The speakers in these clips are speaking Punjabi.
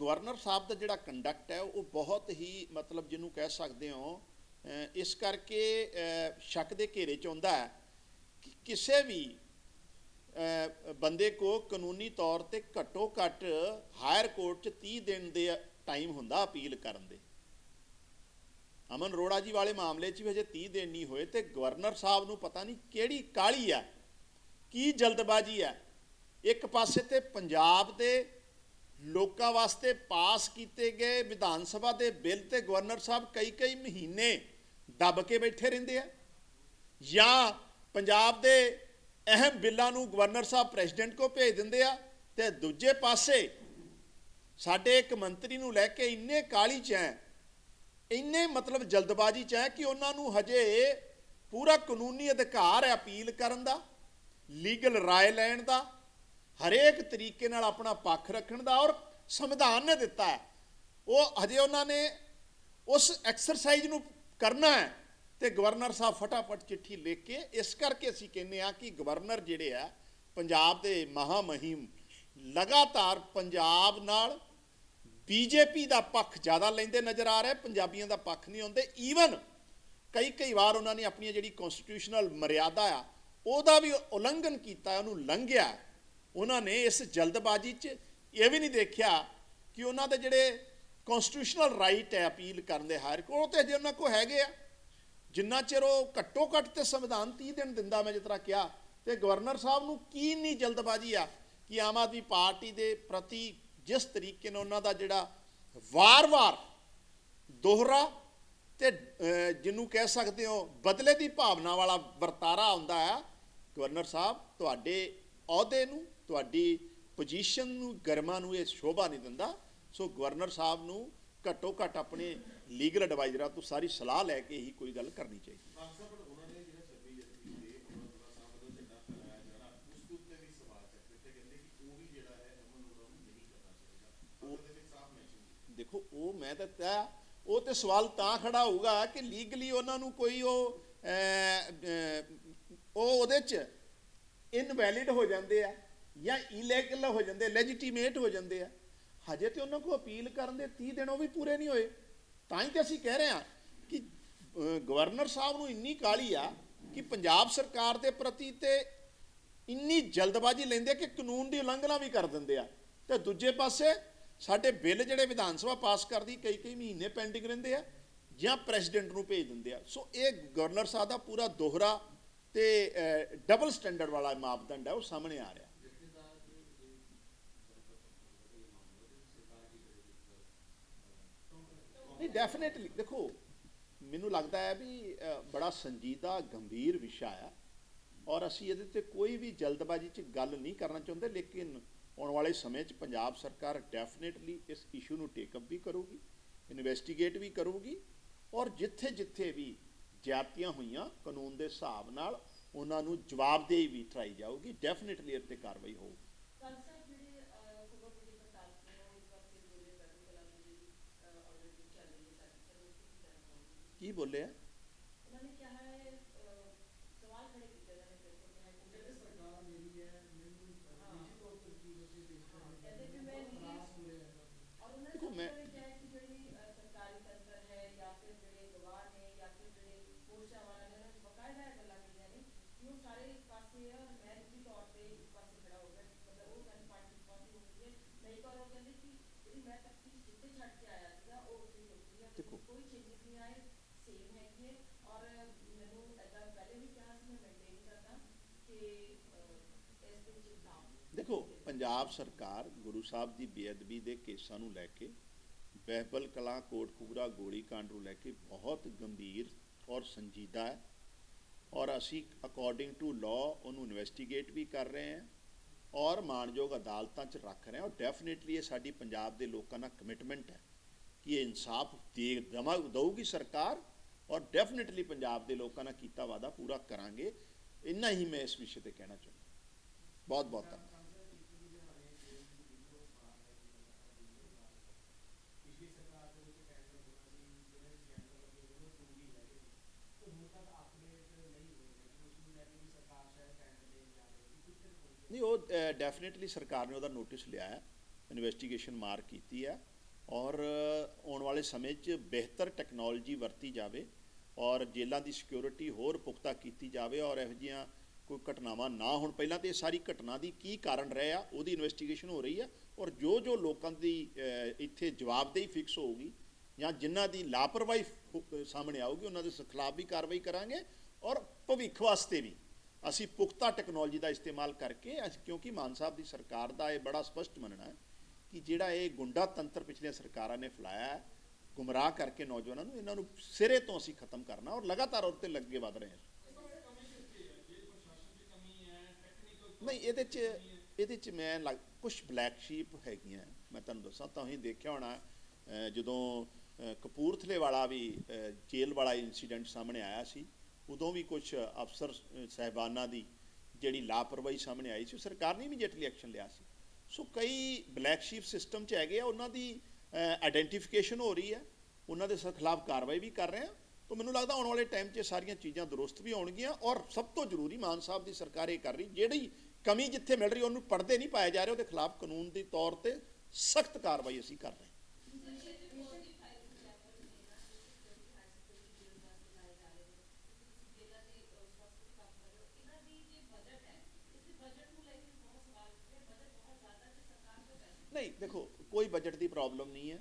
ਗਵਰਨਰ ਸਾਹਿਬ ਦਾ ਜਿਹੜਾ ਕੰਡਕਟ ਹੈ, ਉਹ ਬਹੁਤ ਹੀ ਮਤਲਬ ਜਿਹਨੂੰ ਕਹਿ ਸਕਦੇ ਹੋ ਇਸ ਕਰਕੇ ਸ਼ੱਕ ਦੇ ਘੇਰੇ ਚ ਆਉਂਦਾ ਹੈ ਕਿ ਕਿਸੇ ਵੀ ਬੰਦੇ ਕੋ ਕਾਨੂੰਨੀ ਤੌਰ ਤੇ ਘੱਟੋ ਘੱਟ ਹਾਇਰ ਕੋਰਟ ਚ 30 ਦਿਨ ਦੇ ਟਾਈਮ ਹੁੰਦਾ ਅਪੀਲ ਕਰਨ ਦੇ। ਅਮਨ ਅਰੋੜਾ ਜੀ ਵਾਲੇ ਮਾਮਲੇ 'ਚ ਵੀ ਹਜੇ 30 ਦਿਨ ਨਹੀਂ ਹੋਏ ਤੇ ਗਵਰਨਰ ਸਾਹਿਬ ਨੂੰ ਪਤਾ ਨਹੀਂ ਕਿਹੜੀ ਕਾਲੀ ਆ ਕੀ ਜਲਦਬਾਜ਼ੀ ਆ ਇੱਕ ਪਾਸੇ ਤੇ ਪੰਜਾਬ ਦੇ ਲੋਕਾਂ ਵਾਸਤੇ ਪਾਸ ਕੀਤੇ ਗਏ ਵਿਧਾਨ ਸਭਾ ਦੇ ਬਿੱਲ ਤੇ ਗਵਰਨਰ ਸਾਹਿਬ ਕਈ ਕਈ ਮਹੀਨੇ ਦੱਬ ਕੇ ਬੈਠੇ ਰਹਿੰਦੇ ਆ। ਜਾਂ ਪੰਜਾਬ ਦੇ ਅਹਿਮ ਬਿੱਲਾਂ ਨੂੰ ਗਵਰਨਰ ਸਾਹਿਬ ਪ੍ਰੈਜ਼ੀਡੈਂਟ ਕੋ ਭੇਜ ਦਿੰਦੇ ਆ ਤੇ ਦੂਜੇ ਪਾਸੇ ਸਾਡੇ ਇੱਕ ਮੰਤਰੀ ਨੂੰ ਲੈ ਕੇ ਇੰਨੇ ਕਾਲੀ ਚ ਹੈ, ਇੰਨੇ ਮਤਲਬ ਜਲਦਬਾਜ਼ੀ ਚ ਹੈ ਕਿ ਉਹਨਾਂ ਨੂੰ ਹਜੇ ਪੂਰਾ ਕਾਨੂੰਨੀ ਅਧਿਕਾਰ ਹੈ ਅਪੀਲ ਕਰਨ ਦਾ, ਲੀਗਲ ਰਾਏ ਲੈਣ ਦਾ ਹਰੇਕ ਤਰੀਕੇ ਨਾਲ ਆਪਣਾ ਪੱਖ ਰੱਖਣ ਦਾ ਔਰ ਸੰਵਿਧਾਨ ਨੇ ਦਿੱਤਾ ਹੈ। ਉਹ ਹਜੇ ਉਹਨਾਂ ਨੇ ਉਸ ਐਕਸਰਸਾਈਜ਼ ਨੂੰ ਕਰਨਾ ਹੈ ਤੇ ਗਵਰਨਰ ਸਾਹਿਬ ਫਟਾਫਟ ਚਿੱਠੀ ਲਿਖ ਕੇ ਇਸ ਕਰਕੇ ਅਸੀਂ ਕਹਿੰਦੇ ਆ ਕਿ ਗਵਰਨਰ ਜਿਹੜੇ ਆ, ਪੰਜਾਬ ਦੇ ਮਹਾਮਹਿਮ ਲਗਾਤਾਰ ਪੰਜਾਬ ਨਾਲ ਬੀਜੇਪੀ ਦਾ ਪੱਖ ਜ਼ਿਆਦਾ ਲੈਂਦੇ ਨਜ਼ਰ ਆ ਰਿਹਾ, ਪੰਜਾਬੀਆਂ ਦਾ ਪੱਖ ਨਹੀਂ ਆਉਂਦੇ ਈਵਨ ਕਈ ਕਈ ਵਾਰ ਉਹਨਾਂ ਨੇ ਆਪਣੀ ਜਿਹੜੀ ਕਨਸਟੀਟਿਊਸ਼ਨਲ ਮਰਿਆਦਾ ਆ, ਉਹਦਾ ਵੀ ਉਲੰਘਣ ਕੀਤਾ, ਉਹਨੂੰ ਲੰਘਿਆ। ਉਹਨਾਂ ਨੇ ਇਸ ਜਲਦਬਾਜ਼ੀ 'ਚ ਇਹ ਵੀ ਨਹੀਂ ਦੇਖਿਆ ਕਿ ਉਹਨਾਂ ਦੇ ਜਿਹੜੇ ਕਨਸਟੀਟਿਊਸ਼ਨਲ ਰਾਈਟ ਹੈ ਅਪੀਲ ਕਰਨ ਦੇ ਹਾਇਰ ਕੋਰਟ ਉਹ ਤੇ ਜੇ ਉਹਨਾਂ ਕੋ ਹੈਗੇ ਆ। ਜਿੰਨਾ ਚਿਰ ਉਹ ਘੱਟੋ ਘੱਟ ਤੇ ਸੰਵਿਧਾਨ 30 ਦਿਨ ਦਿੰਦਾ, ਮੈਂ ਜਿਸ ਤਰ੍ਹਾਂ ਕਿਹਾ, ਤੇ ਗਵਰਨਰ ਸਾਹਿਬ ਨੂੰ ਕੀ ਇੰਨੀ ਜਲਦਬਾਜ਼ੀ ਆ ਕਿ ਆਮ ਆਦਮੀ ਪਾਰਟੀ ਦੇ ਪ੍ਰਤੀ ਜਿਸ ਤਰੀਕੇ ਨਾਲ ਉਹਨਾਂ ਦਾ ਜਿਹੜਾ ਵਾਰ-ਵਾਰ ਦੋਹਰਾ ਤੇ ਜਿਹਨੂੰ ਕਹਿ ਸਕਦੇ ਹੋ, ਬਦਲੇ ਦੀ ਭਾਵਨਾ ਵਾਲਾ ਵਰਤਾਰਾ ਆਉਂਦਾ ਹੈ ਗਵਰਨਰ ਸਾਹਿਬ, ਤੁਹਾਡੇ ਅਹੁਦੇ ਨੂੰ ਤੁਹਾਡੀ ਪੋਜੀਸ਼ਨ ਨੂੰ, ਗਰਮਾ ਨੂੰ ਇਹ ਸ਼ੋਭਾ ਨਹੀਂ ਦਿੰਦਾ। ਸੋ ਗਵਰਨਰ ਸਾਹਿਬ ਨੂੰ ਘੱਟੋ ਘੱਟ ਆਪਣੇ ਲੀਗਲ ਐਡਵਾਈਜ਼ਰਾਂ ਤੋਂ ਸਾਰੀ ਸਲਾਹ ਲੈ ਕੇ ਹੀ ਕੋਈ ਗੱਲ ਕਰਨੀ ਚਾਹੀਦੀ। ਦੇਖੋ, ਉਹ ਮੈਂ ਤਾਂ ਤੈਅ ਉਹ ਤੇ ਸਵਾਲ ਤਾਂ ਖੜਾ ਹੋਊਗਾ ਕਿ ਲੀਗਲੀ ਉਹਨਾਂ ਨੂੰ ਕੋਈ ਉਹ ਉਹ ਉਹਦੇ ਚ ਇਨਵੈਲਿਡ ਹੋ ਜਾਂਦੇ ਆ। ਜਾਂ ਇਲੀਗਲ ਹੋ ਜਾਂਦੇ ਲੈਜੀਟੀਮੇਟ ਹੋ ਜਾਂਦੇ ਆ, ਹਜੇ ਤੇ ਉਹਨਾਂ ਕੋ ਅਪੀਲ ਕਰਨ ਦੇ 30 ਦਿਨ ਉਹ ਵੀ ਪੂਰੇ ਨਹੀਂ ਹੋਏ। ਤਾਂ ਹੀ ਤੇ ਅਸੀਂ ਕਹਿ ਰਹੇ ਹਾਂ ਕਿ ਗਵਰਨਰ ਸਾਹਿਬ ਨੂੰ ਇੰਨੀ ਕਾਲੀ ਆ ਕਿ ਪੰਜਾਬ ਸਰਕਾਰ ਦੇ ਪ੍ਰਤੀ ਤੇ ਇੰਨੀ ਜਲਦਬਾਜ਼ੀ ਲੈਂਦੇ ਕਿ ਕਾਨੂੰਨ ਦੀ ਉਲੰਘਣਾ ਵੀ ਕਰ ਦਿੰਦੇ ਆ। ਤੇ ਦੂਜੇ ਪਾਸੇ ਸਾਡੇ ਬਿੱਲ ਜਿਹੜੇ ਵਿਧਾਨ ਸਭਾ ਪਾਸ ਕਰਦੀ ਕਈ ਕਈ ਮਹੀਨੇ ਪੈਂਡਿੰਗ ਰਹਿੰਦੇ ਆ ਜਾਂ ਪ੍ਰੈਜ਼ੀਡੈਂਟ ਨੂੰ ਭੇਜ ਦਿੰਦੇ ਆ। ਸੋ ਇਹ ਗਵਰਨਰ ਸਾਹਿਬ ਦਾ ਪੂਰਾ ਦੋਹਰਾ ਤੇ ਡਬਲ ਸਟੈਂਡਰਡ ਵਾਲਾ ਮਾਪਦੰਡ ਹੈ ਉਹ ਸਾਹਮਣੇ ਆ ਰਿਹਾ। ਨਹੀਂ ਡੈਫੀਨਿਟਲੀ ਦੇਖੋ, ਮੈਨੂੰ ਲੱਗਦਾ ਹੈ ਵੀ ਬੜਾ ਸੰਜੀਦਾ, ਗੰਭੀਰ ਵਿਸ਼ਾ ਆ ਔਰ ਅਸੀਂ ਇਹਦੇ ਤੇ ਕੋਈ ਵੀ ਜਲਦਬਾਜ਼ੀ 'ਚ ਗੱਲ ਨਹੀਂ ਕਰਨਾ ਚਾਹੁੰਦੇ, ਲੇਕਿਨ ਆਉਣ ਵਾਲੇ ਸਮੇਂ 'ਚ ਪੰਜਾਬ ਸਰਕਾਰ ਡੈਫੀਨਿਟਲੀ ਇਸ ਇਸ਼ੂ ਨੂੰ ਟੇਕ ਅਪ ਵੀ ਕਰੂਗੀ ਇਨਵੈਸਟੀਗੇਟ ਵੀ ਕਰੂਗੀ ਔਰ ਜਿੱਥੇ ਜਿੱਥੇ ਵੀ ਜਾਤੀਆਂ ਹੋਈਆਂ, ਕਾਨੂੰਨ ਦੇ ਹਿਸਾਬ ਨਾਲ ਉਹਨਾਂ ਨੂੰ ਜਵਾਬਦੇਹੀ ਵੀ ਠਾਈ ਜਾਊਗੀ ਡੈਫੀਨਿਟਲੀ ਇਹ ਤੇ ਕਾਰਵਾਈ ਹੋਊਗੀ ਕੱਲ੍ਹ ਸਾਹਿਬ ਜਿਹੜੇ ਅਹ, ਖਬਰ ਜਿਹੜੀ ਪ੍ਰਕਾਸ਼ ਨੇ ਉਹ ਇਸ ਵਕਤ ਦੇ ਵੇਲੇ ਕਰਨ ਕਲਾ ਦੀ ਜਿਹੜੀ ਆਲਰੇਡੀ ਚੱਲ ਰਹੀ ਹੈ ਸਾਡੀ ਸਰ ਉਸ ਤੇ ਕੀ ਕਹਿਣਾ ਚਾਹੋਗੇ ਕੀ ਬੋਲਿਆ ਉਹਨਾਂ ਨੇ ਕਿਹਾ ਹੈ ਅਹ, ਸਵਾਲ ਖੜੇ ਕੀਤੇ ਉਹਨਾਂ ਨੇ ਫਿਰ ਤੋਂ ਹਾਈ ਕੋਰਟ ਜਿਹੜੇ ਸਰਕਾਰ ਜਿਹੜੀ ਹੈ ਮੈਨੂੰ ਹਾਂ। ਨਿੱਜੀ ਤੌਰ ਤੇ ਕੀ ਵਜ੍ਹਾ ਪੇਸ਼ ਹਾਂ, ਕਰਨੀ ਕਹਿੰਦੇ ਵੀ ਮੈਂ ਨਿੱਜੀ- ਖਲਾਸ ਹੋ ਰਿਹਾ ਹੈ ਔਰ ਉਹਨਾਂ ਨੇ ਦੇਖੋ, ਸਭ ਮੈਂ- ਤੋਂ ਇਹ ਕਿਹਾ ਹੈ ਕਿ ਜਿਹੜੀ ਅਹ, ਸਰਕਾਰੀ ਤੰਤਰ ਹੈ ਜਾਂ ਫਿਰ ਜਿਹੜੇ ਗਵਾਹ ਨੇ ਜਾਂ ਫਿਰ ਜਿਹੜੇ ਪੁਲਿਸਾਂ ਵਾਲਾ ਨੇ ਉਹਨਾਂ ਨੇ ਬਕਾਇਦਾ ਇਹ ਗੱਲਾਂ ਕਹੀਆਂ ਨੇ ਕਿ ਉਹ ਸਾਰੇ ਇੱਕ ਪਾਸੇ ਆ ਮੈਂ ਨਿੱਜੀ ਤੌਰ ਤੇ ਇੱਕ ਪਾਸੇ ਖੜਾ ਹੋ ਗਿਆ ਮਤਲਬ ਉਹ ਕਹਿੰਦੇ ਪਾਰਟੀ ਇੱਕ ਪਾਸੇ ਹੋ ਗਈ ਹੈ ਨਹੀਂ ਪਰ ਉਹ ਕਹਿੰਦੇ ਕਿ ਜਿਹੜੀ ਮੈਂ ਤਫਤੀਸ਼ ਜਿੱਥੇ ਛੱਡ ਕੇ ਆਇਆ ਸੀਗਾ ਉਹ ਉੱਥੇ ਹੀ ਰੁਕੀ ਹੈ ਦੇਖੋ। ਕੋਈ ਚੇਂਜਸ ਨਹੀਂ ਆਏ ਸੇਮ ਹੈਗੀ ਹੈ ਔਰ ਮੈਨੂੰ ਐਦਾਂ ਪਹਿਲੇ ਵੀ ਕਿਹਾ ਸੀ ਮੈਂ ਮੇਨਟੇਨ ਕਰਦਾ ਕਿ ਅਹ, ਇਸ ਦੇ ਵਿੱਚ ਨਾਮ ਦੇਖੋ ਪੰਜਾਬ ਸਰਕਾਰ ਗੁਰੂ ਸਾਹਿਬ ਦੀ ਬੇਅਦਬੀ ਦੇ ਕੇਸਾਂ ਨੂੰ ਲੈ ਕੇ, ਬਹਿਬਲ ਕਲਾਂ ਕੋਟਕਪੂਰਾ ਗੋਲੀकांड ਨੂੰ ਲੈ ਕੇ ਬਹੁਤ ਗੰਭੀਰ ਔਰ ਸੰਜੀਦਾ ਹੈ ਔਰ ਅਸੀਂ ਅਕੋਰਡਿੰਗ ਟੂ ਲਾਅ ਉਹਨੂੰ ਇਨਵੈਸਟੀਗੇਟ ਵੀ ਕਰ ਰਹੇ ਹਾਂ ਔਰ ਮਾਣਯੋਗ ਅਦਾਲਤਾਂ 'ਚ ਰੱਖ ਰਹੇ ਹਾਂ ਔਰ ਡੈਫੀਨਿਟਲੀ ਇਹ ਸਾਡੀ ਪੰਜਾਬ ਦੇ ਲੋਕਾਂ ਦਾ ਕਮਿਟਮੈਂਟ ਹੈ ਕਿ ਇਹ ਇਨਸਾਫ ਦੇ ਦਮਾ ਦਊਗੀ ਸਰਕਾਰ ਔਰ ਡੈਫੀਨਿਟਲੀ ਪੰਜਾਬ ਦੇ ਲੋਕਾਂ ਨਾਲ ਕੀਤਾ ਵਾਦਾ ਪੂਰਾ ਕਰਾਂਗੇ। ਇੰਨਾ ਹੀ ਮੈਂ ਇਸ ਵਿਸ਼ੇ ਤੇ ਕਹਿਣਾ ਚਾਹੁੰਦਾ। ਬਹੁਤ ਬਹੁਤ ਧੰਨਵਾਦ ਪਿਛਲੀ ਸਰਕਾਰ ਦੇ ਵਿੱਚ ਟੈਂਡਰ ਹੋਣਾ ਸੀ ਜਿਹੜੇ ਸਿਲੰਡਰ ਲੱਗੇ ਹੋਏ ਉਹ ਪੂਰੀ ਹੈਗੇ ਸੀ ਤੇ ਹੁਣ ਤੱਕ ਅਪਡੇਟ ਨਹੀਂ ਹੋਏ ਨੇ ਉਸ ਨੂੰ ਲੈ ਕੇ ਵੀ ਸਰਕਾਰ ਸ਼ਾਇਦ ਟੈਂਡਰ ਦੇਣ ਜਾ ਰਹੀ ਹੈ ਕਿੱਥੇ ਪਹੁੰਚੀ ਨਹੀਂ ਉਹ ਡੈਫੀਨਿਟਲੀ ਸਰਕਾਰ ਨੇ ਉਹਦਾ ਨੋਟਿਸ ਲਿਆ ਹੈ ਇਨਵੈਸਟੀਗੇਸ਼ਨ ਮਾਰ ਕੀਤੀ ਹੈ ਔਰ ਆਉਣ ਵਾਲੇ ਸਮੇਂ 'ਚ ਬਿਹਤਰ ਟੈਕਨੋਲੋਜੀ ਵਰਤੀ ਜਾਵੇ ਔਰ ਜੇਲ੍ਹਾਂ ਦੀ ਸਿਕਿਉਰਿਟੀ ਹੋਰ ਪੁਖਤਾ ਕੀਤੀ ਜਾਵੇ ਔਰ ਇਹੋ ਜਿਹੀਆਂ ਕੋਈ ਘਟਨਾਵਾਂ ਨਾ ਹੋਣ। ਪਹਿਲਾਂ ਤੇ ਇਹ ਸਾਰੀ ਘਟਨਾ ਦੀ ਕੀ ਕਾਰਨ ਰਹੇ ਆ, ਉਹਦੀ ਇਨਵੈਸਟੀਗੇਸ਼ਨ ਹੋ ਰਹੀ ਆ ਔਰ ਜੋ ਜੋ ਲੋਕਾਂ ਦੀ ਇੱਥੇ ਜਵਾਬਦੇਹੀ ਫਿਕਸ ਹੋਊਗੀ ਜਾਂ ਜਿਨ੍ਹਾਂ ਦੀ ਲਾਪਰਵਾਹੀ ਸਾਹਮਣੇ ਆਊਗੀ, ਉਹਨਾਂ ਦੇ ਖਿਲਾਫ ਵੀ ਕਾਰਵਾਈ ਕਰਾਂਗੇ ਔਰ ਭਵਿੱਖ ਵਾਸਤੇ ਵੀ। ਅਸੀਂ ਪੁਖਤਾ ਟੈਕਨੋਲੋਜੀ ਦਾ ਇਸਤੇਮਾਲ ਕਰਕੇ ਅਸੀਂ, ਕਿਉਂਕਿ ਮਾਨ ਸਾਹਿਬ ਦੀ ਸਰਕਾਰ ਦਾ ਇਹ ਬੜਾ ਸਪਸ਼ਟ ਮੰਨਣਾ ਹੈ ਕਿ ਜਿਹੜਾ ਇਹ ਗੁੰਡਾ ਤੰਤਰ ਪਿਛਲੀਆਂ ਸਰਕਾਰਾਂ ਨੇ ਫੈਲਾਇਆ ਹੈ, ਗੁੰਮਰਾਹ ਕਰਕੇ ਨੌਜਵਾਨਾਂ ਨੂੰ ਇਹਨਾਂ ਨੂੰ ਸਿਰੇ ਤੋਂ ਅਸੀਂ ਖਤਮ ਕਰਨਾ ਔਰ ਲਗਾਤਾਰ ਉਹਦੇ ਤੇ ਲੱਗੇ ਵਧ ਰਹੇ ਹਾਂ। ਨਹੀਂ, ਇਹਦੇ ਚ ਇਹਦੇ ਚ ਮੈਂ ਲੱਗ ਕੁਝ ਬਲੈਕ ਸ਼ੀਪ ਹੈਗੀਆਂ ਮੈਂ ਤੁਹਾਨੂੰ ਦੱਸਾਂ, ਤਾਂ ਹੀ ਦੇਖਿਆ ਹੋਣਾ ਜਦੋਂ ਕਪੂਰਥਲੇ ਵਾਲਾ ਵੀ ਜੇਲ੍ਹ ਵਾਲਾ ਇਨਸੀਡੈਂਟ ਸਾਹਮਣੇ ਆਇਆ ਸੀ ਉਦੋਂ ਵੀ ਕੁਝ ਅਫਸਰ ਅਹ, ਸਾਹਿਬਾਨਾਂ ਦੀ ਜਿਹੜੀ ਲਾਪਰਵਾਹੀ ਸਾਹਮਣੇ ਆਈ ਸੀ ਸਰਕਾਰ ਨੇ ਇਮੀਡੀਏਟਲੀ ਐਕਸ਼ਨ ਲਿਆ ਸੀ। ਸੋ ਕਈ ਬਲੈਕ ਸ਼ੀਪ ਸਿਸਟਮ ਚ ਹੈਗੇ ਆ ਉਹਨਾਂ ਦੀ ਆਇਡੈਂਟੀਫਿਕੇਸ਼ਨ ਹੋ ਰਹੀ ਹੈ। ਉਹਨਾਂ ਦੇ ਖਿਲਾਫ ਕਾਰਵਾਈ ਵੀ ਕਰ ਰਹੇ ਆ। ਤਾਂ ਮੈਨੂੰ ਲੱਗਦਾ ਆਉਣ ਵਾਲੇ ਟਾਈਮ 'ਚ ਇਹ ਸਾਰੀਆਂ ਚੀਜ਼ਾਂ ਦਰੁਸਤ ਵੀ ਹੋਣਗੀਆਂ ਔਰ ਸਭ ਤੋਂ ਜ਼ਰੂਰੀ ਮਾਨ ਸਾਹਿਬ ਦੀ ਸਰਕਾਰ ਇਹ ਕਰ ਰਹੀ ਜਿਹੜੀ ਕਮੀ ਜਿੱਥੇ ਮਿਲ ਰਹੀ ਉਹਨੂੰ ਪੜਦੇ ਨਹੀਂ ਪਾਇਆ ਜਾ ਰਿਹਾ ਉਹਦੇ ਖਿਲਾਫ ਕਾਨੂੰਨ ਦੇ ਤੌਰ ਤੇ ਸਖਤ ਕਾਰਵਾਈ ਅਸੀਂ ਕਰ ਰਹੇ ਹਾਂ ਨਹੀਂ ਦੇਖੋ ਕੋਈ ਬਜਟ ਦੀ ਪ੍ਰੋਬਲਮ ਨਹੀਂ ਹੈ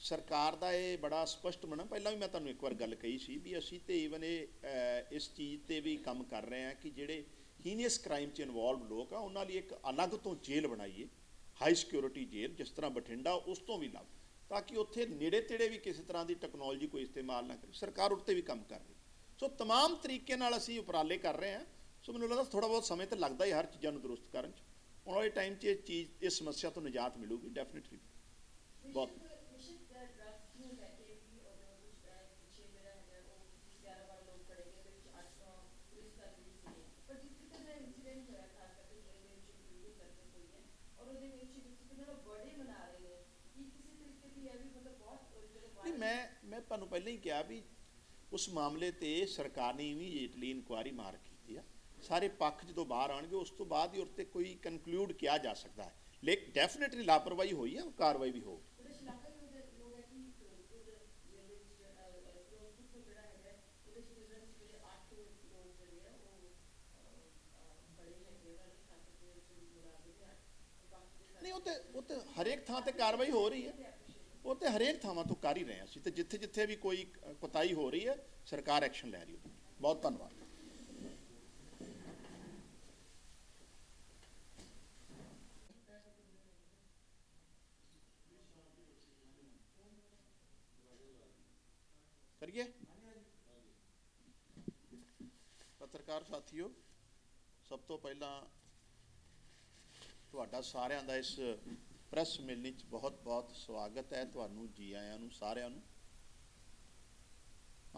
ਸਰਕਾਰ ਦਾ ਇਹ ਬੜਾ ਸਪਸ਼ਟ ਮਨਾ ਪਹਿਲਾਂ ਵੀ ਮੈਂ ਤੁਹਾਨੂੰ ਇੱਕ ਵਾਰ ਗੱਲ ਕਹੀ ਸੀ ਵੀ ਅਸੀਂ ਤੇ ਈਵਨ ਇਹ ਅਹ, ਇਸ ਚੀਜ਼ ਤੇ ਵੀ ਕੰਮ ਕਰ ਰਹੇ ਹਾਂ ਕਿ ਜਿਹੜੇ ਹੀਨੀਅਸ ਕ੍ਰਾਈਮ 'ਚ ਇਨਵੋਲਵ ਲੋਕ ਆ ਉਹਨਾਂ ਲਈ ਇੱਕ ਅਲੱਗ ਤੋਂ ਜੇਲ੍ਹ ਬਣਾਈਏ ਹਾਈ ਸਿਕਿਉਰਿਟੀ ਜੇਲ੍ਹ ਜਿਸ ਤਰ੍ਹਾਂ ਬਠਿੰਡਾ ਉਸ ਤੋਂ ਵੀ ਲੱਗ ਤਾਂ ਕਿ ਉੱਥੇ ਨੇੜੇ ਤੇੜੇ ਵੀ ਕਿਸੇ ਤਰ੍ਹਾਂ ਦੀ ਟੈਕਨੋਲੋਜੀ ਕੋਈ ਇਸਤੇਮਾਲ ਨਾ ਕਰੇ ਸਰਕਾਰ ਉੱਤੇ ਵੀ ਕੰਮ ਕਰ ਰਹੀ ਸੋ तमाम ਤਰੀਕੇ ਨਾਲ ਅਸੀਂ ਉਪਰਾਲੇ ਕਰ ਰਹੇ ਹਾਂ ਸੋ ਮੈਨੂੰ ਲੱਗਦਾ ਥੋੜਾ ਬਹੁਤ ਸਮੇਂ ਤਾਂ ਲੱਗਦਾ ਹੀ ਹਰ ਚੀਜ਼ਾਂ ਨੂੰ ਦਰੁਸਤ ਕਰਨ 'ਚ ਆਉਣ ਵਾਲੇ ਟਾਈਮ 'ਚ ਇਹ ਚੀਜ਼ ਇਸ ਸਮੱਸਿਆ ਤੋਂ ਨਿਜਾਤ ਮਿਲੂਗੀ ਡੈਫੀਨਿਟਲੀ ਬਹੁਤ ਮਿਸ਼ਨ ਦਾ ਡਰੱਗ ਨੂੰ ਲੈ ਕੇ ਵੀ ਉਹਦੇ ਵਿੱਚ ਪਿੱਛੇ ਜਿਹੜਾ ਹੈਗਾ ਉਹ 11 ਵਾਰ ਲੋਕ ਖੜੇ ਗਏ ਵਿੱਚ 800 ਪੁਲਿਸ ਕਰਮੀ ਸੀ ਪਰ ਜਿਸ ਤਰ੍ਹਾਂ ਦਾ ਇਨਸੀਡੈਂਟ ਹੋਇਆ ਖਾਸ ਕਰਕੇ ਜੇਲ੍ਹ ਦੇ ਵਿੱਚ ਵੀਡੀਓ ਕਰਕੇ ਹੋਈ ਹੈ ਔਰ ਉਹਦੇ ਵਿੱਚ ਜਿਸ ਤਰ੍ਹਾਂ ਦਾ ਬਰਥਡੇ ਮਨਾ ਰਹੇ ਨੇ ਕਿ ਕਿਸੇ ਤਰੀਕੇ ਦੀ ਇਹ ਵੀ ਮਤਲਬ ਬਹੁਤ ਜਿਹੜੇ ਨਹੀਂ ਮੈਂ ਮੈਂ ਤੁਹਾਨੂੰ ਪਹਿਲਾਂ ਹੀ ਕਿਹਾ ਵੀ ਉਸ ਮਾਮਲੇ ਤੇ ਸਰਕਾਰ ਨੇ ਇਮੀਡੀਏਟਲੀ ਇਨਕੁਆਰੀ ਮਾਰ ਕੀਤੀ ਆ ਸਾਰੇ ਪੱਖ ਜਦੋਂ ਬਾਹਰ ਆਣਗੇ ਉਸ ਤੋਂ ਬਾਅਦ ਹੀ ਉਸ ਤੇ ਕੋਈ ਕਨਕਲੂਡ ਕਿਹਾ ਜਾ ਸਕਦਾ ਹੈ। ਲੇਕਿਨ ਡੈਫੀਨਿਟਲੀ ਲਾਪਰਵਾਹੀ ਹੋਈ ਹੈ ਕਾਰਵਾਈ ਵੀ ਹੋਊਗੀ। ਉਹਦੇ ਸ਼ਲਾਘਾ ਯੋਗ ਹੈ ਲੋਕ ਹੈ ਕਿ ਫਿਰੋਜ਼ਪੁਰ ਜੇਲ੍ਹ ਦੇ ਵਿੱਚ ਅਹ, ਅਹ, ਫਿਰੋਜ਼ਪੁਰ ਤੋਂ ਜਿਹੜਾ ਹੈਗਾ ਹੈ, ਉਹਦੇ ਚ ਜਿਹੜੇ ਜਿਹੜੇ 8 ਲੋਕ ਜਿਹੜੇ ਆ ਉਹ ਅਹ, ਅਹ, ਬੜੇ ਹੈਗੇ ਉਹਨਾਂ ਦੇ ਖਾਤੇ ਦੇ ਵਿੱਚ ਮੁਰਾਦ ਦੇ ਆ। ਬਾਕੀ ਦੇ ਨਹੀਂ ਉਹ ਤੇ ਉਹ ਤੇ ਹਰੇਕ ਥਾਂ ਤੇ ਕਾਰਵਾਈ ਹੋ ਰਹੀ ਹੈ ਉਹ ਤੇ ਹਰੇਕ ਥਾਵਾਂ ਤੋਂ ਕਰ ਹੀ ਰਹੇ ਅਸੀਂ। ਤੇ ਜਿੱਥੇ ਜਿੱਥੇ ਵੀ ਕੋਈ ਕੁਤਾਈ ਹੋ ਰਹੀ ਹੈ ਸਰਕਾਰ ਐਕਸ਼ਨ ਲੈ ਰਹੀ ਹੈ ਬਹੁਤ ਧੰਨਵਾਦ। ਪੱਤਰਕਾਰ ਸਾਥੀਓ, ਸਭ ਤੋਂ ਪਹਿਲਾਂ ਤੁਹਾਡਾ ਸਾਰਿਆਂ ਦਾ ਇਸ ਪ੍ਰੈਸ ਮਿਲਣੀ ਚ ਬਹੁਤ-ਬਹੁਤ ਸਵਾਗਤ ਹੈ ਤੁਹਾਨੂੰ ਜੀ ਆਇਆਂ ਨੂੰ, ਸਾਰਿਆਂ ਨੂੰ।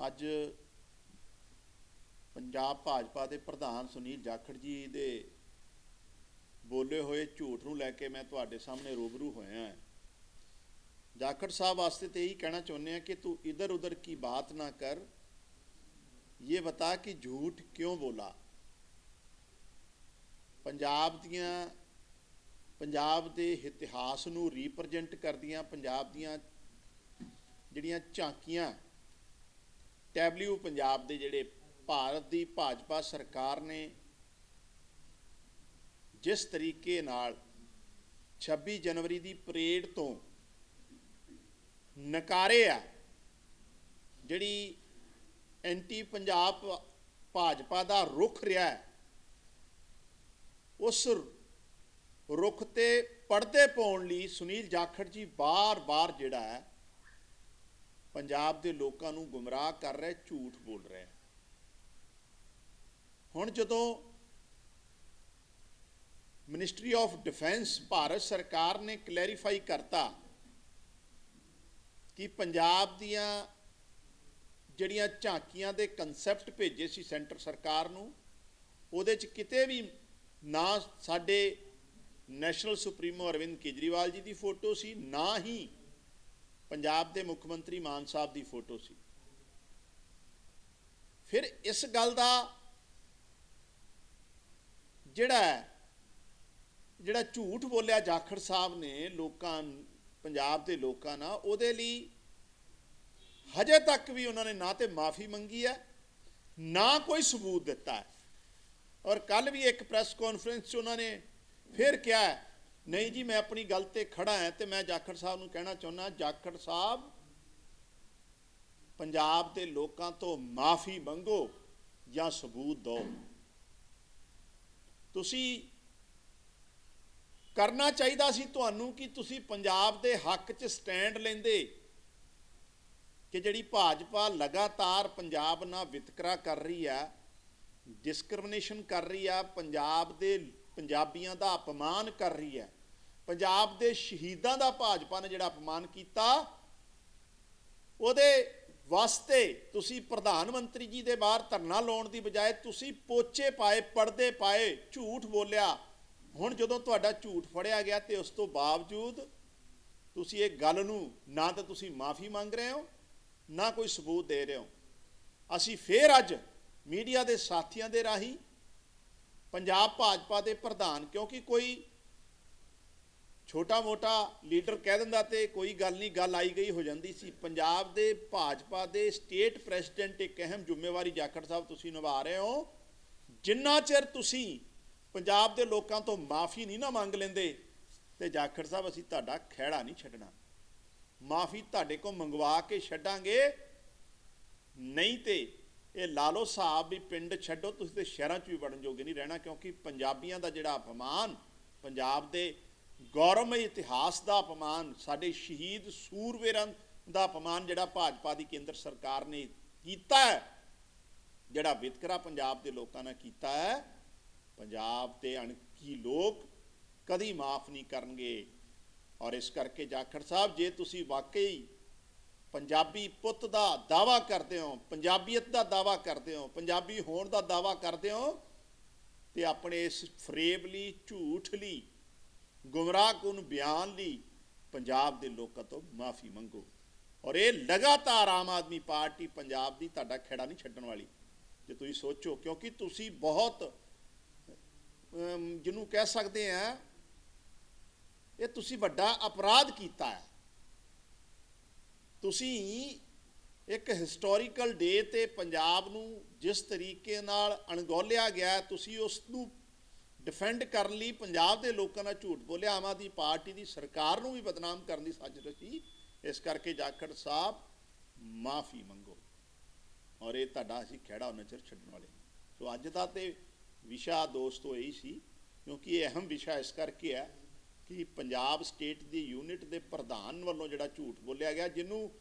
ਅੱਜ ਪੰਜਾਬ ਭਾਜਪਾ ਦੇ ਪ੍ਰਧਾਨ ਸੁਨੀਲ ਜਾਖੜ ਜੀ ਦੇ ਬੋਲੇ ਹੋਏ ਝੂਠ ਨੂੰ ਲੈ ਕੇ ਮੈਂ ਤੁਹਾਡੇ ਸਾਹਮਣੇ ਰੂਬਰੂ ਹੋਇਆ ਹਾਂ। ਜਾਖੜ ਸਾਹਿਬ ਵਾਸਤੇ ਤੇ ਇਹੀ ਕਹਿਣਾ ਚਾਹੁੰਦੇ ਆ ਕਿ ਤੂੰ ਇਧਰ ਉਧਰ ਕੀ ਬਾਤ ਨਾ ਕਰ ਇਹ ਬਤਾ ਕਿ ਝੂਠ ਕਿਉਂ ਬੋਲਾ? ਪੰਜਾਬ ਦੀਆਂ, ਪੰਜਾਬ ਦੇ ਇਤਿਹਾਸ ਨੂੰ ਰਿਪਰੈਜ਼ੈਂਟ ਕਰਦੀਆਂ ਪੰਜਾਬ ਦੀਆਂ ਜਿਹੜੀਆਂ ਝਾਂਕੀਆਂ ਟੈਬਲਿਊ ਪੰਜਾਬ ਦੇ ਜਿਹੜੇ ਭਾਰਤ ਦੀ ਭਾਜਪਾ ਸਰਕਾਰ ਨੇ ਜਿਸ ਤਰੀਕੇ ਨਾਲ 26 ਜਨਵਰੀ ਦੀ ਪਰੇਡ ਤੋਂ ਨਕਾਰੇ ਆ, ਜਿਹੜੀ ਐਂਟੀ ਪੰਜਾਬ ਭਾਜਪਾ ਦਾ ਰੁਖ ਰਿਹਾ ਹੈ। ਉਸ ਰੁਖ ਤੇ ਪਰਦੇ ਪਾਉਣ ਲਈ ਸੁਨੀਲ ਜਾਖੜ ਜੀ ਬਾਰ-ਬਾਰ ਜਿਹੜਾ ਹੈ, ਪੰਜਾਬ ਦੇ ਲੋਕਾਂ ਨੂੰ ਗੁੰਮਰਾਹ ਕਰ ਰਿਹਾ, ਝੂਠ ਬੋਲ ਰਿਹਾ ਹੁਣ ਜਦੋਂ ਮਿਨਿਸਟਰੀ ਆਫ ਡਿਫੈਂਸ ਭਾਰਤ ਸਰਕਾਰ ਨੇ ਕਲੈਰੀਫਾਈ ਕਰਤਾ ਕਿ ਪੰਜਾਬ ਦੀਆਂ ਜਿਹੜੀਆਂ ਝਾਂਕੀਆਂ ਦੇ ਕਨਸੈਪਟ ਭੇਜੇ ਸੀ ਸੈਂਟਰ ਸਰਕਾਰ ਨੂੰ, ਉਹਦੇ ਚ ਕਿਤੇ ਵੀ ਨਾ ਸਾਡੇ ਨੈਸ਼ਨਲ ਸੁਪਰੀਮੋ ਅਰਵਿੰਦ ਕੇਜਰੀਵਾਲ ਜੀ ਦੀ ਫੋਟੋ ਸੀ, ਨਾ ਹੀ ਪੰਜਾਬ ਦੇ ਮੁੱਖ ਮੰਤਰੀ ਮਾਨ ਸਾਹਿਬ ਦੀ ਫੋਟੋ ਸੀ। ਫਿਰ ਇਸ ਗੱਲ ਦਾ ਜਿਹੜਾ ਜਿਹੜਾ ਝੂਠ ਬੋਲਿਆ ਜਾਖੜ ਸਾਹਿਬ ਨੇ ਲੋਕਾਂ, ਪੰਜਾਬ ਦੇ ਲੋਕਾਂ ਨਾਲ, ਉਹਦੇ ਲਈ ਹਜੇ ਤੱਕ ਵੀ ਉਹਨਾਂ ਨੇ ਨਾ ਤੇ ਮਾਫੀ ਮੰਗੀ ਹੈ, ਨਾ ਕੋਈ ਸਬੂਤ ਦਿੱਤਾ ਹੈ। ਔਰ ਕੱਲ ਵੀ ਇੱਕ ਪ੍ਰੈਸ ਕਾਨਫਰੰਸ 'ਚ ਉਹਨਾਂ ਨੇ ਫਿਰ ਕਿਹਾ ਨਹੀਂ ਜੀ, ਮੈਂ ਆਪਣੀ ਗੱਲ ਤੇ ਖੜਾ ਹਾਂ ਤੇ ਮੈਂ ਜਾਖੜ ਸਾਹਿਬ ਨੂੰ ਕਹਿਣਾ ਚਾਹੁੰਦਾ ਜਾਖੜ ਸਾਹਿਬ, ਪੰਜਾਬ ਦੇ ਲੋਕਾਂ ਤੋਂ ਮਾਫੀ ਮੰਗੋ ਜਾਂ ਸਬੂਤ ਦਿਓ। ਤੁਸੀਂ ਕਰਨਾ ਚਾਹੀਦਾ ਸੀ ਤੁਹਾਨੂੰ ਕਿ ਤੁਸੀਂ ਪੰਜਾਬ ਦੇ ਹੱਕ 'ਚ ਸਟੈਂਡ ਲੈਂਦੇ ਕਿ ਜਿਹੜੀ ਭਾਜਪਾ ਲਗਾਤਾਰ ਪੰਜਾਬ ਨਾਲ ਵਿਤਕਰਾ ਕਰ ਰਹੀ ਆ ਡਿਸਕ੍ਰਿਮੀਨੇਸ਼ਨ ਕਰ ਰਹੀ ਆ, ਪੰਜਾਬ ਦੇ ਪੰਜਾਬੀਆਂ ਦਾ ਅਪਮਾਨ ਕਰ ਰਹੀ ਹੈ ਪੰਜਾਬ ਦੇ ਸ਼ਹੀਦਾਂ ਦਾ ਭਾਜਪਾ ਨੇ ਜਿਹੜਾ ਅਪਮਾਨ ਕੀਤਾ, ਉਹਦੇ ਵਾਸਤੇ ਤੁਸੀਂ ਪ੍ਰਧਾਨ ਮੰਤਰੀ ਜੀ ਦੇ ਬਾਹਰ ਧਰਨਾ ਲਾਉਣ ਦੀ ਬਜਾਏ ਤੁਸੀਂ ਪੋਚੇ ਪਾਏ, ਪਰਦੇ ਪਾਏ, ਝੂਠ ਬੋਲਿਆ। ਹੁਣ ਜਦੋਂ ਤੁਹਾਡਾ ਝੂਠ ਫੜਿਆ ਗਿਆ ਤੇ ਉਸ ਤੋਂ ਬਾਵਜੂਦ ਤੁਸੀਂ ਇਹ ਗੱਲ ਨੂੰ ਨਾ ਤਾਂ ਤੁਸੀਂ ਮਾਫੀ ਮੰਗ ਰਹੇ ਹੋ ਨਾ ਕੋਈ ਸਬੂਤ ਦੇ ਰਹੇ ਹੋ। ਅਸੀਂ ਫੇਰ ਅੱਜ ਮੀਡੀਆ ਦੇ ਸਾਥੀਆਂ ਦੇ ਰਾਹੀਂ ਪੰਜਾਬ ਭਾਜਪਾ ਦੇ ਪ੍ਰਧਾਨ, ਕਿਉਂਕਿ ਕੋਈ ਛੋਟਾ ਮੋਟਾ ਲੀਡਰ ਕਹਿ ਦਿੰਦਾ ਤੇ ਕੋਈ ਗੱਲ ਨਹੀਂ, ਗੱਲ ਆਈ ਗਈ, ਹੋ ਜਾਂਦੀ ਸੀ। ਪੰਜਾਬ ਦੇ ਭਾਜਪਾ ਦੇ ਸਟੇਟ ਪ੍ਰੈਜ਼ੀਡੈਂਟ ਇੱਕ ਅਹਿਮ ਜ਼ਿੰਮੇਵਾਰੀ ਜਾਖੜ ਸਾਹਿਬ ਤੁਸੀਂ ਨਿਭਾ ਰਹੇ ਹੋ। ਜਿੰਨਾ ਚਿਰ ਤੁਸੀਂ ਪੰਜਾਬ ਦੇ ਲੋਕਾਂ ਤੋਂ ਮਾਫੀ ਨਹੀਂ ਨਾ ਮੰਗ ਲੈਂਦੇ, ਤੇ ਜਾਖੜ ਸਾਹਿਬ, ਅਸੀਂ ਤੁਹਾਡਾ ਖਹਿੜਾ ਨਹੀਂ ਛੱਡਣਾ। ਮਾਫੀ ਤੁਹਾਡੇ ਕੋਲ ਮੰਗਵਾ ਕੇ ਛੱਡਾਂਗੇ। ਨਹੀਂ ਤੇ ਇਹ ਲਾ ਲਓ ਹਿਸਾਬ ਵੀ ਪਿੰਡ ਛੱਡੋ, ਤੁਸੀਂ ਤੇ ਸ਼ਹਿਰਾਂ 'ਚ ਵੀ ਵੜਨ ਜੋਗੇ ਨਹੀਂ ਰਹਿਣਾ, ਕਿਉਂਕਿ ਪੰਜਾਬੀਆਂ ਦਾ ਜਿਹੜਾ ਅਪਮਾਨ, ਪੰਜਾਬ ਦੇ ਗੌਰਵਮਈ ਇਤਿਹਾਸ ਦਾ ਅਪਮਾਨ, ਸਾਡੇ ਸ਼ਹੀਦ ਸੂਰਵੀਰਾਂ ਦਾ ਅਪਮਾਨ ਜਿਹੜਾ ਭਾਜਪਾ ਦੀ ਕੇਂਦਰ ਸਰਕਾਰ ਨੇ ਕੀਤਾ ਹੈ, ਜਿਹੜਾ ਵਿਤਕਰਾ ਪੰਜਾਬ ਦੇ ਲੋਕਾਂ ਨਾਲ ਕੀਤਾ ਹੈ, ਪੰਜਾਬ ਦੇ ਅਣਖੀ ਲੋਕ ਕਦੀ ਮਾਫ ਨਹੀਂ ਕਰਨਗੇ। ਔਰ ਇਸ ਕਰਕੇ ਜਾਖੜ ਸਾਹਿਬ, ਜੇ ਤੁਸੀਂ ਵਾਕਈ ਪੰਜਾਬੀ ਪੁੱਤ ਦਾ ਦਾਵਾ ਕਰਦੇ ਹੋ, ਪੰਜਾਬੀਅਤ ਦਾ ਦਾਵਾ ਕਰਦੇ ਹੋ, ਪੰਜਾਬੀ ਹੋਣ ਦਾ ਦਾਵਾ ਕਰਦੇ ਹੋ, ਤੇ ਆਪਣੇ ਇਸ ਫਰੇਬ ਲਈ, ਝੂਠ ਲਈ ਗੁੰਮਰਾਹਕੁਨ ਬਿਆਨ ਲਈ ਪੰਜਾਬ ਦੇ ਲੋਕਾਂ ਤੋਂ ਮਾਫੀ ਮੰਗੋ। ਔਰ ਇਹ ਲਗਾਤਾਰ ਆਮ ਆਦਮੀ ਪਾਰਟੀ ਪੰਜਾਬ ਦੀ ਤੁਹਾਡਾ ਖੇੜਾ ਨਹੀਂ ਛੱਡਣ ਵਾਲੀ। ਜੇ ਤੁਸੀਂ ਸੋਚੋ, ਕਿਉਂਕਿ ਤੁਸੀਂ ਬਹੁਤ ਜਿਹਨੂੰ ਕਹਿ ਸਕਦੇ ਆ ਇਹ ਤੁਸੀਂ ਵੱਡਾ ਅਪਰਾਧ ਕੀਤਾ ਹੈ। ਤੁਸੀਂ ਇੱਕ ਹਿਸਟੋਰੀਕਲ ਡੇ ਤੇ ਪੰਜਾਬ ਨੂੰ ਜਿਸ ਤਰੀਕੇ ਨਾਲ ਅਣਗੌਲਿਆ ਗਿਆ, ਤੁਸੀਂ ਉਸ ਨੂੰ ਡਿਫੈਂਡ ਕਰਨ ਲਈ ਪੰਜਾਬ ਦੇ ਲੋਕਾਂ ਨਾਲ ਝੂਠ ਬੋਲਿਆ, ਆਮ ਆਦਮੀ ਪਾਰਟੀ ਦੀ ਸਰਕਾਰ ਨੂੰ ਵੀ ਬਦਨਾਮ ਕਰਨ ਦੀ ਸਾਜ਼ਿਸ਼ ਰਚੀ। ਇਸ ਕਰਕੇ ਜਾਖੜ ਸਾਹਿਬ, ਮਾਫੀ ਮੰਗੋ। ਔਰ ਇਹ ਤੁਹਾਡਾ ਅਸੀਂ ਖਹਿੜਾ ਉਹਨਾਂ ਚਿਰ ਛੱਡਣ ਵਾਲੇ ਸੋ ਅੱਜ ਦਾ ਤੇ ਵਿਸ਼ਾ ਦੋਸਤੋ ਇਹੀ ਸੀ, ਕਿਉਂਕਿ ਇਹ ਅਹਿਮ ਵਿਸ਼ਾ ਇਸ ਕਰਕੇ ਹੈ ਕਿ ਪੰਜਾਬ ਸਟੇਟ ਦੀ ਯੂਨਿਟ ਦੇ ਪ੍ਰਧਾਨ ਵੱਲੋਂ ਜਿਹੜਾ ਝੂਠ ਬੋਲਿਆ ਗਿਆ, ਜਿਹਨੂੰ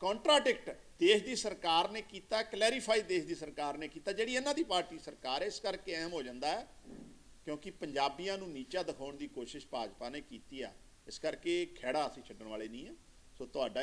ਕੰਟਰਾਡਿਕਟ ਦੇਸ਼ ਦੀ ਸਰਕਾਰ ਨੇ ਕੀਤਾ ਕਲੈਰੀਫਾਈ ਦੇਸ਼ ਦੀ ਸਰਕਾਰ ਨੇ ਕੀਤਾ, ਜਿਹੜੀ ਇਹਨਾਂ ਦੀ ਪਾਰਟੀ ਸਰਕਾਰ ਹੈ, ਇਸ ਕਰਕੇ ਅਹਿਮ ਹੋ ਜਾਂਦਾ ਹੈ, ਕਿਉਂਕਿ ਪੰਜਾਬੀਆਂ ਨੂੰ ਨੀਚਾ ਦਿਖਾਉਣ ਦੀ ਕੋਸ਼ਿਸ਼ ਭਾਜਪਾ ਨੇ ਕੀਤੀ ਆ। ਇਸ ਕਰਕੇ ਖਹਿੜਾ ਅਸੀਂ ਛੱਡਣ ਵਾਲੇ ਨਹੀਂ ਆ। ਸੋ ਤੁਹਾਡਾ